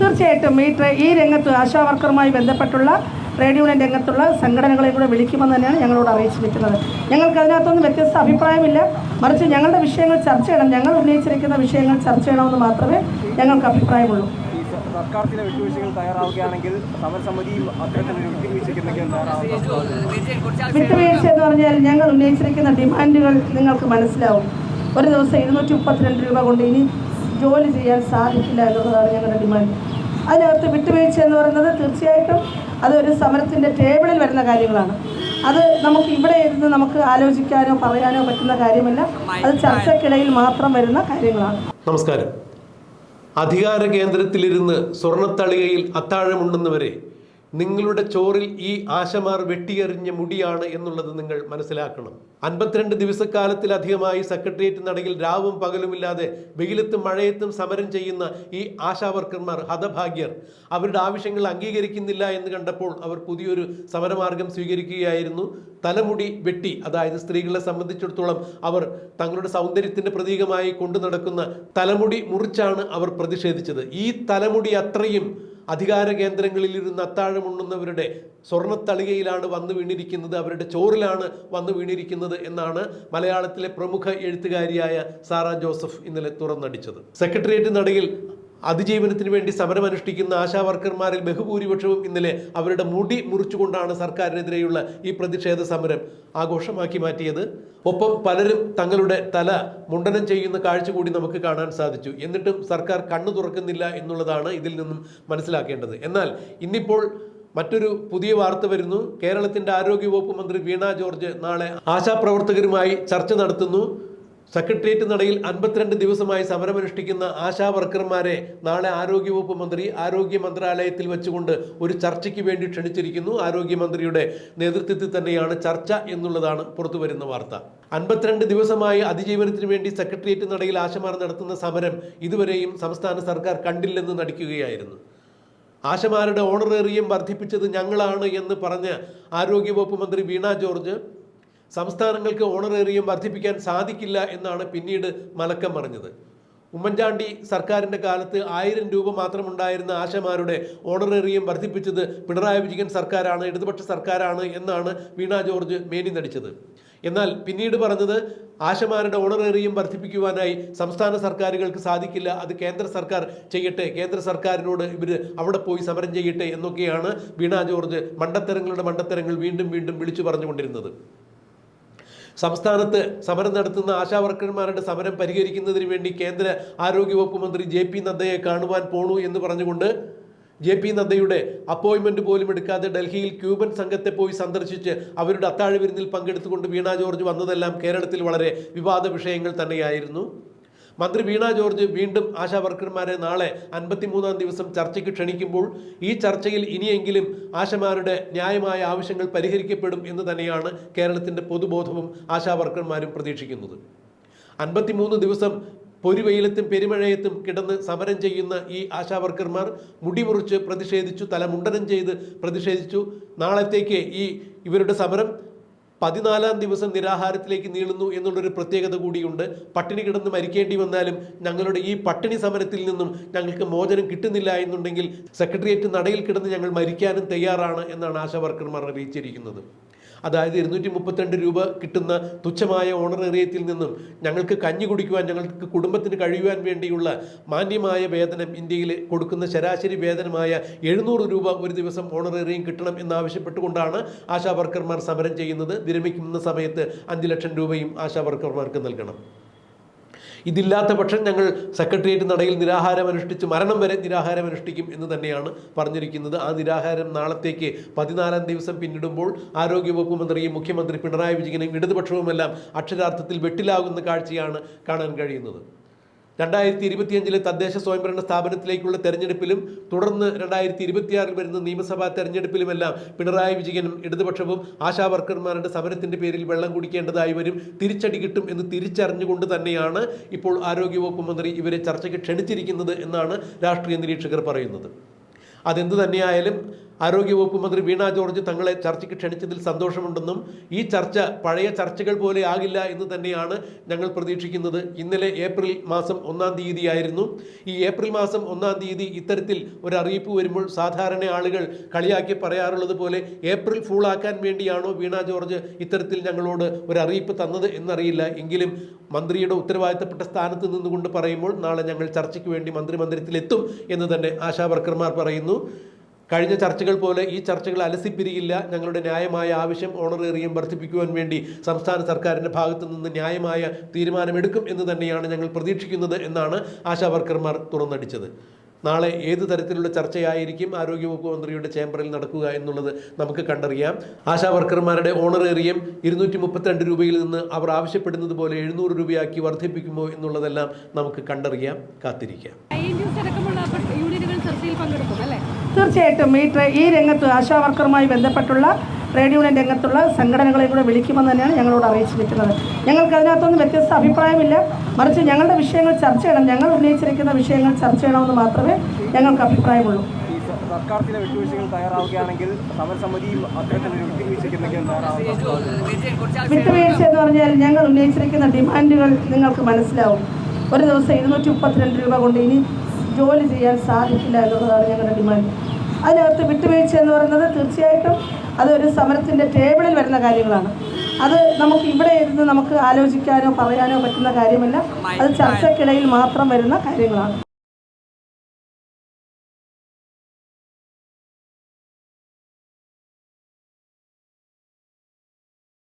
തീർച്ചയായിട്ടും ഈ ട്രേ ഈ രംഗത്ത് ആശാ വർക്കറുമായി ബന്ധപ്പെട്ടുള്ള ട്രേഡ് യൂണിയൻ രംഗത്തുള്ള സംഘടനകളെ കൂടെ വിളിക്കുമെന്ന് തന്നെയാണ് ഞങ്ങളോട് അറിയിച്ചിരിക്കുന്നത്. ഞങ്ങൾക്ക് അതിനകത്തൊന്നും വ്യത്യസ്ത അഭിപ്രായമില്ല. മറിച്ച് ഞങ്ങളുടെ വിഷയങ്ങൾ ചർച്ച ചെയ്യണം. ഞങ്ങൾ ഉന്നയിച്ചിരിക്കുന്ന വിഷയങ്ങൾ ചർച്ച ചെയ്യണമെന്ന് മാത്രമേ ഞങ്ങൾക്ക് അഭിപ്രായമുള്ളൂ. ഈ സ- സർക്കാർ ചില വിട്ടുവീഴ്ചകൾ തയ്യാറാവുകയാണെങ്കിൽ സമരസമിതിയും അത്തരത്തിലൊരു വിട്ടുവീഴ്ചയ്ക്ക് എന്തെങ്കിലും വിട്ടുവീഴ്ച എന്ന് പറഞ്ഞാൽ ഞങ്ങൾ ഉന്നയിച്ചിരിക്കുന്ന ഡിമാൻഡുകൾ നിങ്ങൾക്ക് മനസ്സിലാവും. ഒരു ദിവസം ഇരുന്നൂറ്റി മുപ്പത്തിരണ്ട് രൂപ കൊണ്ട് ഇനി ജോലി ചെയ്യാൻ സാധിക്കില്ല എന്നുള്ളതാണ് ഞങ്ങളുടെ ഡിമാൻഡ്. അതിനകത്ത് വിട്ടുവീഴ്ച എന്ന് പറയുന്നത് തീർച്ചയായിട്ടും അതൊരു സമരത്തിന്റെ ടേബിളിൽ വരുന്ന കാര്യങ്ങളാണ്. അത് നമുക്ക് ഇവിടെ ഇരുന്ന് നമുക്ക് ആലോചിക്കാനോ പറയാനോ പറ്റുന്ന കാര്യമല്ല. അത് ചർച്ചയ്ക്കിടയിൽ മാത്രം വരുന്ന കാര്യങ്ങളാണ്. നമസ്കാരം. അധികാര കേന്ദ്രത്തിലിരുന്ന് സ്വർണത്തളികയിൽ അത്താഴമുണ്ടെന്നവരെ നിങ്ങളുടെ ചോറിൽ ഈ ആശമാർ വെട്ടിയെറിഞ്ഞ മുടിയാണ് എന്നുള്ളത് നിങ്ങൾ മനസ്സിലാക്കണം. അൻപത്തിരണ്ട് ദിവസക്കാലത്തിലധികമായി സെക്രട്ടേറിയറ്റ് നടയിൽ രാവും പകലുമില്ലാതെ വെയിലത്തും മഴയത്തും സമരം ചെയ്യുന്ന ഈ ആശാവർക്കർമാർ ഹതഭാഗ്യർ അവരുടെ ആവശ്യങ്ങൾ അംഗീകരിക്കുന്നില്ല എന്ന് കണ്ടപ്പോൾ അവർ പുതിയൊരു സമരമാർഗം സ്വീകരിക്കുകയായിരുന്നു. തലമുടി വെട്ടി അതായത് സ്ത്രീകളെ സംബന്ധിച്ചിടത്തോളം അവർ തങ്ങളുടെ സൗന്ദര്യത്തിന്റെ പ്രതീകമായി കൊണ്ടു നടക്കുന്ന തലമുടി മുറിച്ചാണ് അവർ പ്രതിഷേധിച്ചത്. ഈ തലമുടി അത്രയും അധികാര കേന്ദ്രങ്ങളിൽ ഇരുന്ന് അത്താഴമുണ്ണുന്നവരുടെ സ്വർണത്തളികയിലാണ് വന്നു വീണിരിക്കുന്നത് അവരുടെ ചോറിലാണ് വന്നു വീണിരിക്കുന്നത് എന്നാണ് മലയാളത്തിലെ പ്രമുഖ എഴുത്തുകാരിയായ സാറ ജോസഫ് ഇന്നലെ തുറന്നടിച്ചത്. സെക്രട്ടേറിയറ്റ് നടയിൽ അതിജീവനത്തിന് വേണ്ടി സമരമനുഷ്ഠിക്കുന്ന ആശാ വർക്കർമാരിൽ ബഹുഭൂരിപക്ഷവും ഇന്നലെ അവരുടെ മുടി മുറിച്ചുകൊണ്ടാണ് സർക്കാരിനെതിരെയുള്ള ഈ പ്രതിഷേധ സമരം ആഘോഷമാക്കി മാറ്റിയത്. ഒപ്പം പലരും തങ്ങളുടെ തല മുണ്ടനം ചെയ്യുന്ന കാഴ്ച കൂടി നമുക്ക് കാണാൻ സാധിച്ചു. എന്നിട്ടും സർക്കാർ കണ്ണു തുറക്കുന്നില്ല എന്നുള്ളതാണ് ഇതിൽ നിന്നും മനസ്സിലാക്കേണ്ടത്. എന്നാൽ ഇന്നിപ്പോൾ മറ്റൊരു പുതിയ വാർത്ത വരുന്നു. കേരളത്തിന്റെ ആരോഗ്യവകുപ്പ് മന്ത്രി വീണ ജോർജ് നാളെ ആശാപ്രവർത്തകരുമായി ചർച്ച നടത്തുന്നു. സെക്രട്ടേറിയറ്റ് നടയിൽ അൻപത്തിരണ്ട് ദിവസമായി സമരമനുഷ്ഠിക്കുന്ന ആശാ വർക്കർമാരെ നാളെ ആരോഗ്യവകുപ്പ് മന്ത്രി ആരോഗ്യ മന്ത്രാലയത്തിൽ വെച്ചുകൊണ്ട് ഒരു ചർച്ചയ്ക്ക് വേണ്ടി ക്ഷണിച്ചിരിക്കുന്നു. ആരോഗ്യമന്ത്രിയുടെ നേതൃത്വത്തിൽ തന്നെയാണ് ചർച്ച എന്നുള്ളതാണ് പുറത്തു വരുന്ന വാർത്ത. അൻപത്തിരണ്ട് ദിവസമായി അതിജീവനത്തിന് വേണ്ടി സെക്രട്ടേറിയറ്റ് നടയിൽ ആശമാർ നടത്തുന്ന സമരം ഇതുവരെയും സംസ്ഥാന സർക്കാർ കണ്ടില്ലെന്ന് നടിക്കുകയായിരുന്നു. ആശമാരുടെ ഓണറേറിയം വർദ്ധിപ്പിച്ചത് ഞങ്ങളാണ് എന്ന് പറഞ്ഞ് ആരോഗ്യവകുപ്പ് മന്ത്രി വീണ ജോർജ് സംസ്ഥാനങ്ങൾക്ക് ഓണറേറിയം വർദ്ധിപ്പിക്കാൻ സാധിക്കില്ല എന്നാണ് പിന്നീട് മലക്കം പറഞ്ഞത് ഉമ്മൻചാണ്ടി സർക്കാരിന്റെ കാലത്ത് ആയിരം രൂപ മാത്രമുണ്ടായിരുന്ന ആശമാരുടെ ഓണറേറിയം വർദ്ധിപ്പിച്ചത് പിണറായി വിജയൻ സർക്കാരാണ് ഇടതുപക്ഷ സർക്കാരാണ് എന്നാണ് വീണ ജോർജ് മേനി നടിച്ചത്. എന്നാൽ പിന്നീട് പറഞ്ഞത് ആശമാരുടെ ഓണറേറിയം വർദ്ധിപ്പിക്കുവാനായി സംസ്ഥാന സർക്കാരുകൾക്ക് സാധിക്കില്ല അത് കേന്ദ്ര സർക്കാർ ചെയ്യട്ടെ കേന്ദ്ര സർക്കാരിനോട് ഇവർ അവിടെ പോയി സമരം ചെയ്യട്ടെ എന്നൊക്കെയാണ് വീണ ജോർജ് മണ്ടത്തരങ്ങളുടെ മണ്ടത്തരങ്ങൾ വീണ്ടും വീണ്ടും വിളിച്ചു പറഞ്ഞുകൊണ്ടിരുന്നത്. സംസ്ഥാനത്ത് സമരം നടത്തുന്ന ആശാ വർക്കർമാരുടെ സമരം പരിഹരിക്കുന്നതിന് വേണ്ടി കേന്ദ്ര ആരോഗ്യവകുപ്പ് മന്ത്രി ജെ പി നദ്ദയെ കാണുവാൻ പോണു എന്ന് പറഞ്ഞുകൊണ്ട് ജെ പി നദ്ദയുടെ അപ്പോയിൻമെന്റ് പോലും എടുക്കാതെ ഡൽഹിയിൽ ക്യൂബൻ സംഘത്തെ പോയി സന്ദർശിച്ച് അവരുടെ അത്താഴ വിരുന്നിൽ പങ്കെടുത്തുകൊണ്ട് വീണ ജോർജ് വന്നതെല്ലാം കേരളത്തിൽ വളരെ വിവാദ വിഷയങ്ങൾ തന്നെയായിരുന്നു. മന്ത്രി വീണ ജോർജ് വീണ്ടും ആശാ വർക്കർമാരെ നാളെ അൻപത്തിമൂന്നാം ദിവസം ചർച്ചയ്ക്ക് ക്ഷണിക്കുമ്പോൾ ഈ ചർച്ചയിൽ ഇനിയെങ്കിലും ആശമാരുടെ ന്യായമായ ആവശ്യങ്ങൾ പരിഹരിക്കപ്പെടും എന്ന് തന്നെയാണ് കേരളത്തിന്റെ പൊതുബോധവും ആശാ വർക്കർമാരും പ്രതീക്ഷിക്കുന്നത്. അൻപത്തിമൂന്ന് ദിവസം പൊരുവെയിലത്തും പെരുമഴയത്തും കിടന്ന് സമരം ചെയ്യുന്ന ഈ ആശാ വർക്കർമാർ മുടി മുറിച്ച് പ്രതിഷേധിച്ചു തലമുണ്ടനം ചെയ്ത് പ്രതിഷേധിച്ചു. നാളത്തേക്ക് ഈ ഇവരുടെ സമരം പതിനാലാം ദിവസം നിരാഹാരത്തിലേക്ക് നീളുന്നു എന്നുള്ളൊരു പ്രത്യേകത കൂടിയുണ്ട്. പട്ടിണി കിടന്ന് മരിക്കേണ്ടി വന്നാലും ഞങ്ങളുടെ ഈ പട്ടിണി സമരത്തിൽ നിന്നും ഞങ്ങൾക്ക് മോചനം കിട്ടുന്നില്ല എന്നുണ്ടെങ്കിൽ സെക്രട്ടേറിയറ്റ് നടയിൽ കിടന്ന് ഞങ്ങൾ മരിക്കാനും തയ്യാറാണ് എന്നാണ് ആശാ വർക്കർമാർ അറിയിച്ചിരിക്കുന്നത്. അതായത് ഇരുന്നൂറ്റി മുപ്പത്തിരണ്ട് രൂപ കിട്ടുന്ന തുച്ഛമായ ഓണറേറിയത്തിൽ നിന്നും ഞങ്ങൾക്ക് കഞ്ഞി കുടിക്കുവാൻ ഞങ്ങൾക്ക് കുടുംബത്തിന് കഴിയുവാൻ വേണ്ടിയുള്ള മാന്യമായ വേതനം ഇന്ത്യയിൽ കൊടുക്കുന്ന ശരാശരി വേതനമായ എഴുന്നൂറ് രൂപ ഒരു ദിവസം ഓണറേറിയം കിട്ടണം എന്നാവശ്യപ്പെട്ടുകൊണ്ടാണ് ആശാ വർക്കർമാർ സമരം ചെയ്യുന്നത്. വിരമിക്കുന്ന സമയത്ത് അഞ്ച് ലക്ഷം രൂപയും ആശാ വർക്കർമാർക്ക് നൽകണം. ഇതില്ലാത്ത പക്ഷം ഞങ്ങൾ സെക്രട്ടേറിയറ്റ് നടയിൽ നിരാഹാരം അനുഷ്ഠിച്ച് മരണം വരെ നിരാഹാരം അനുഷ്ഠിക്കും എന്ന് തന്നെയാണ് പറഞ്ഞിരിക്കുന്നത്. ആ നിരാഹാരം നാളത്തേക്ക് പതിനാലാം ദിവസം പിന്നിടുമ്പോൾ ആരോഗ്യവകുപ്പ് മന്ത്രിയും മുഖ്യമന്ത്രി പിണറായി വിജയനും ഇടതുപക്ഷവുമെല്ലാം അക്ഷരാർത്ഥത്തിൽ വെട്ടിലാകുന്ന കാഴ്ചയാണ് കാണാൻ കഴിയുന്നത്. രണ്ടായിരത്തി ഇരുപത്തിയഞ്ചിലെ തദ്ദേശ സ്വയംഭരണ സ്ഥാപനത്തിലേക്കുള്ള തെരഞ്ഞെടുപ്പിലും തുടർന്ന് രണ്ടായിരത്തി ഇരുപത്തിയാറിൽ വരുന്ന നിയമസഭാ തെരഞ്ഞെടുപ്പിലുമെല്ലാം പിണറായി വിജയനും ഇടതുപക്ഷവും ആശാ വർക്കർമാരുടെ സമരത്തിന്റെ പേരിൽ വെള്ളം കുടിക്കേണ്ടതായി വരും. തിരിച്ചടി കിട്ടും എന്ന് തിരിച്ചറിഞ്ഞുകൊണ്ട് തന്നെയാണ് ഇപ്പോൾ ആരോഗ്യവകുപ്പ് മന്ത്രി ഇവരെ ചർച്ചയ്ക്ക് ക്ഷണിച്ചിരിക്കുന്നത് എന്നാണ് രാഷ്ട്രീയ നിരീക്ഷകർ പറയുന്നത്. അതെന്തു തന്നെയായാലും ആരോഗ്യവകുപ്പ് മന്ത്രി വീണ ജോർജ് തങ്ങളെ ചർച്ചയ്ക്ക് ക്ഷണിച്ചതിൽ സന്തോഷമുണ്ടെന്നും ഈ ചർച്ച പഴയ ചർച്ചകൾ പോലെ ആകില്ല എന്ന് തന്നെയാണ് ഞങ്ങൾ പ്രതീക്ഷിക്കുന്നത്. ഇന്നലെ ഏപ്രിൽ മാസം ഒന്നാം തീയതിയായിരുന്നു. ഈ ഏപ്രിൽ മാസം ഒന്നാം തീയതി ഇത്തരത്തിൽ ഒരു അറിയിപ്പ് വരുമ്പോൾ സാധാരണ ആളുകൾ കളിയാക്കി പറയാറുള്ളത് പോലെ ഏപ്രിൽ ഫൂളാക്കാൻ വേണ്ടിയാണോ വീണ ജോർജ് ഇത്തരത്തിൽ ഞങ്ങളോട് ഒരു അറിയിപ്പ് തന്നത് എന്നറിയില്ല. എങ്കിലും മന്ത്രിയുടെ ഉത്തരവാദിത്തപ്പെട്ട സ്ഥാനത്ത് നിന്നുകൊണ്ട് പറയുമ്പോൾ നാളെ ഞങ്ങൾ ചർച്ചയ്ക്ക് വേണ്ടി മന്ത്രിമന്ദിരത്തിലെത്തും എന്ന് തന്നെ ആശാ വർക്കർമാർ പറയുന്നു. കഴിഞ്ഞ ചർച്ചകൾ പോലെ ഈ ചർച്ചകൾ അലസിപ്പിരിയില്ല. ഞങ്ങളുടെ ന്യായമായ ആവശ്യം ഓണറേറിയം വർദ്ധിപ്പിക്കുവാൻ വേണ്ടി സംസ്ഥാന സർക്കാരിന്റെ ഭാഗത്തു നിന്ന് ന്യായമായ തീരുമാനമെടുക്കും എന്ന് തന്നെയാണ് ഞങ്ങൾ പ്രതീക്ഷിക്കുന്നത് എന്നാണ് ആശാ വർക്കർമാർ തുറന്നടിച്ചത്. നാളെ ഏത് തരത്തിലുള്ള ചർച്ചയായിരിക്കും ആരോഗ്യവകുപ്പ് മന്ത്രിയുടെ ചേംബറിൽ നടക്കുക എന്നുള്ളത് നമുക്ക് കണ്ടറിയാം. ആശാ വർക്കർമാരുടെ ഓണറേറിയം ഇരുന്നൂറ്റി മുപ്പത്തിരണ്ട് രൂപയിൽ നിന്ന് അവർ ആവശ്യപ്പെടുന്നത് പോലെ എഴുന്നൂറ് രൂപയാക്കി വർദ്ധിപ്പിക്കുമോ എന്നുള്ളതെല്ലാം നമുക്ക് കണ്ടറിയാം കാത്തിരിക്കാം. യൂണിയനുകൾ ചർച്ചയിൽ പങ്കെടുക്കും അല്ലേ? തീർച്ചയായിട്ടും ഈ ട്രേ ഈ രംഗത്ത് ആശാ വർക്കറുമായി ബന്ധപ്പെട്ടുള്ള ട്രേഡ് യൂണിയൻ രംഗത്തുള്ള സംഘടനകളെ കൂടെ വിളിക്കുമെന്ന് തന്നെയാണ് ഞങ്ങളോട് അറിയിച്ചിരിക്കുന്നത്. ഞങ്ങൾക്ക് അതിനകത്തൊന്നും വ്യത്യസ്ത അഭിപ്രായമില്ല. മറിച്ച് ഞങ്ങളുടെ വിഷയങ്ങൾ ചർച്ച ചെയ്യണം. ഞങ്ങൾ ഉന്നയിച്ചിരിക്കുന്ന വിഷയങ്ങൾ ചർച്ച ചെയ്യണമെന്ന് മാത്രമേ ഞങ്ങൾക്ക് അഭിപ്രായമുള്ളൂ. സർക്കാർ ചില വിട്ടുവീഴ്ചകൾ തയ്യാറാവുകയാണെങ്കിൽ സമരസമിതിയും അത്തരത്തിലൊരു വിട്ടുവീഴ്ചയ്ക്ക് എന്തെങ്കിലും തയ്യാറാവുക വിട്ടുവീഴ്ച എന്ന് പറഞ്ഞാൽ ഞങ്ങൾ ഉന്നയിച്ചിരിക്കുന്ന ഡിമാൻഡുകൾ നിങ്ങൾക്ക് മനസ്സിലാവും. ഒരു ദിവസം ഇരുന്നൂറ്റി മുപ്പത്തിരണ്ട് രൂപ കൊണ്ട് ഇനി ജോലി ചെയ്യാൻ സാധിക്കില്ല എന്നുള്ളതാണ് ഞങ്ങളുടെ ഡിമാൻഡ് അതിനകത്ത് വിട്ടുവീഴ്ച എന്ന് പറയുന്നത് തീർച്ചയായിട്ടും അതൊരു സമരത്തിന്റെ ടേബിളിൽ വരുന്ന കാര്യങ്ങളാണ്. അത് നമുക്ക് ഇവിടെ ഇരുന്ന് നമുക്ക് ആലോചിക്കാനോ പറയാനോ പറ്റുന്ന കാര്യമല്ല. അത് ചർച്ചക്കിടയിൽ മാത്രം വരുന്ന കാര്യങ്ങളാണ്.